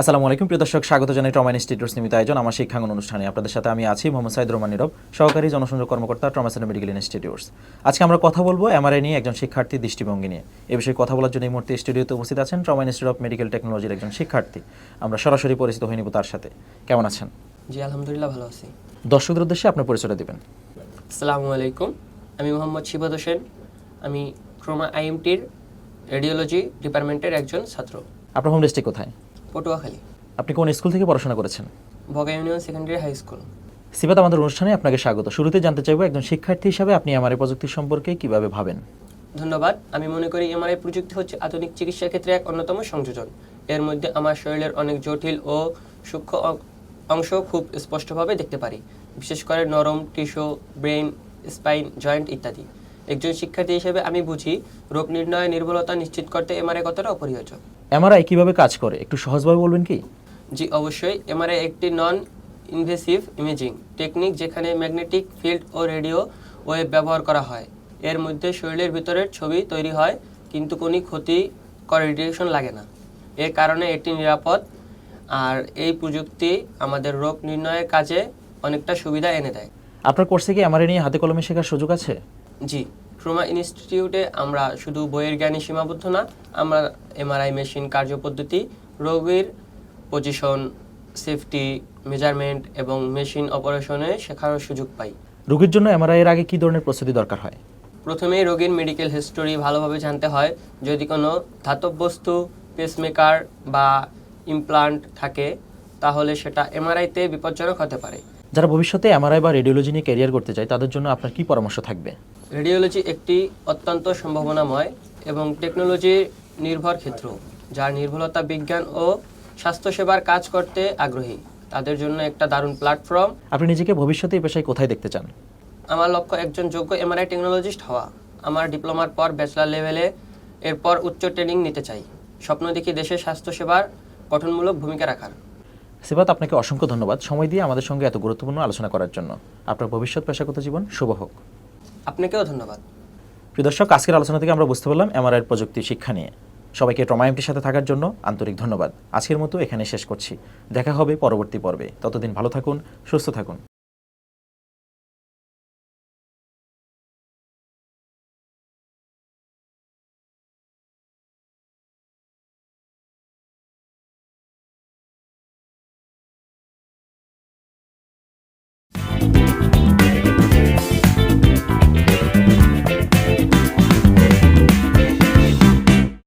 আসসালামু আলাইকুম প্রিয় দর্শক স্বাগত জানাই ট্রমা ইনস্টিটিউটস নিমিত আয়োজন আমার শিক্ষাঙ্গন অনুষ্ঠানে। আপনাদের সাথে আমি আছি মোহাম্মদ সাইদ রহমান নীরব সহকারী জনসংযোগ কর্মকর্তা ট্রমা সেন্টার মেডিকেল ইনস্টিটিউটস। আজকে আমরা কথা বলব এমআরআই নিয়ে একজন শিক্ষার্থীর দৃষ্টিভঙ্গি নিয়ে। এ বিষয়ে কথা বলার জন্য এই মুহূর্তে স্টুডিওতে উপস্থিত আছেন ট্রমা ইনস্টিটিউট অফ মেডিকেল টেকনোলজির একজন শিক্ষার্থী। আমরা সরাসরি পরিচিত হয়ে নিব তার সাথে। কেমন আছেন? জি আলহামদুলিল্লাহ ভালো আছি। দর্শকদের উদ্দেশ্যে আপনার পরিচয়টা দিবেন। আসসালামু আলাইকুম আমি মোহাম্মদ শিবাদ হোসেন। আমি ক্রোমা আইএমটির রেডিওলজি ডিপার্টমেন্টের একজন ছাত্র। আপনার হোম ডিস্ট্রিক্ট কোথায়? পটুয়াখালী। আপনি কোন স্কুল থেকে পড়াশোনা করেছেন? Boga union secondary high school. Sibat আমাদের অনুষ্ঠানে আপনাকে স্বাগত। শুরুতে জানতে চাইব একজন শিক্ষার্থী হিসাবে আপনি এমআরআই প্রযুক্তি সম্পর্কে কীভাবে ভাবেন? ধন্যবাদ। আমি মনে করি এমআরআই প্রযুক্তি হচ্ছে আধুনিক চিকিৎসার ক্ষেত্রে এক অন্যতম সংযোজন। এর মধ্যে আমার শরীরের অনেক জটিল ও সূক্ষ্ম অংশ খুব স্পষ্টভাবে দেখতে পারি। বিশেষ করে নরম টিস্যু ব্রেন স্পাইন জয়েন্ট ইত্যাদি। একজন শিক্ষার্থী হিসেবে আমি বুঝি রোগ নির্ণয় নির্ভুলতা নিশ্চিত করতে এমআরআই কতটা অপরিহার্য। এমআরআই কীভাবে কাজ করে? একটু সহজভাবে বলবেন কি? জি অবশ্যই। এমআরআই একটি নন ইনভেসিভ ইমেজিং টেকনিক যেখানে ম্যাগনেটিক ফিল্ড ও রেডিও ওয়েভ ব্যবহার করা হয়। এর মধ্যে শরীরের ভিতরের ছবি তৈরি হয় কিন্তু কোনো ক্ষতি কর রেডিয়েশন লাগে না। এর কারণে এটি নিরাপদ আর এই প্রযুক্তি আমাদের রোগ নির্ণয়ের কাজে অনেকটা সুবিধা এনে দেয়। আপনার কোর্সে কি এমআরআই নিয়ে হাতে কলমে শেখার সুযোগ আছে? জি ট্রমা ইনস্টিটিউটে আমরা শুধু বইয়ের জ্ঞানে সীমাবদ্ধ না আমরা এমআরআই মেশিন কার্যপদ্ধতি রোগীর পজিশন সেফটি মেজারমেন্ট এবং মেশিন অপারেশনে শেখার সুযোগ পাই। রোগীর জন্য এমআরআই এর আগে কি ধরনের প্রস্তুতি দরকার হয়? প্রথমেই রোগীর মেডিকেল হিস্টোরি ভালোভাবে জানতে হয়। যদি কোনো ধাতব বস্তু পেসমেকার বা ইমপ্লান্ট থাকে তাহলে সেটা এমআরআইতে বিপজ্জনক হতে পারে। যারা ভবিষ্যতে এমআরআই বা রেডিওলজি নিয়ে ক্যারিয়ার করতে চায় তাদের জন্য আপনার কি পরামর্শ থাকবে? রেডিওলজি একটি অত্যন্ত সম্ভাবনাময় এবং টেকনোলজি নির্ভর ক্ষেত্র যার নির্ভুলতা বিজ্ঞান ও স্বাস্থ্যসেবার কাজ করতে আগ্রহী। তাদের জন্য একটা দারুণ প্ল্যাটফর্ম। আপনি নিজেকে ভবিষ্যতে এই পেশায় কোথায় দেখতে চান? আমার লক্ষ্য একজন যোগ্য এমআরআই টেকনোলজিস্ট হওয়া। আমার ডিপ্লোমার পর ব্যাচেলার লেভেলে এরপর উচ্চ ট্রেনিং নিতে চাই। স্বপ্ন দেখি দেশের স্বাস্থ্যসেবার গঠনমূলক ভূমিকা রাখার। সিবাত আপনাকে অসংখ্য ধন্যবাদ। সময় দিয়ে আমাদের সঙ্গে এত গুরুত্বপূর্ণ আলোচনা করার জন্য। আপনার ভবিষ্যৎ পেশাগত জীবন শুভ হোক। আপনাকেও ধন্যবাদ। প্রিয় দর্শক, আজকের আলোচনা থেকে আমরা বুঝতে পারলাম এমআরআই প্রযুক্তি শিক্ষা নিয়ে। সবাইকে ট্রমাইমটির সাথে থাকার জন্য আন্তরিক ধন্যবাদ। আজকের মতো এখানে শেষ করছি। দেখা হবে পরবর্তী পর্বে। ততদিন ভালো থাকুন, সুস্থ থাকুন।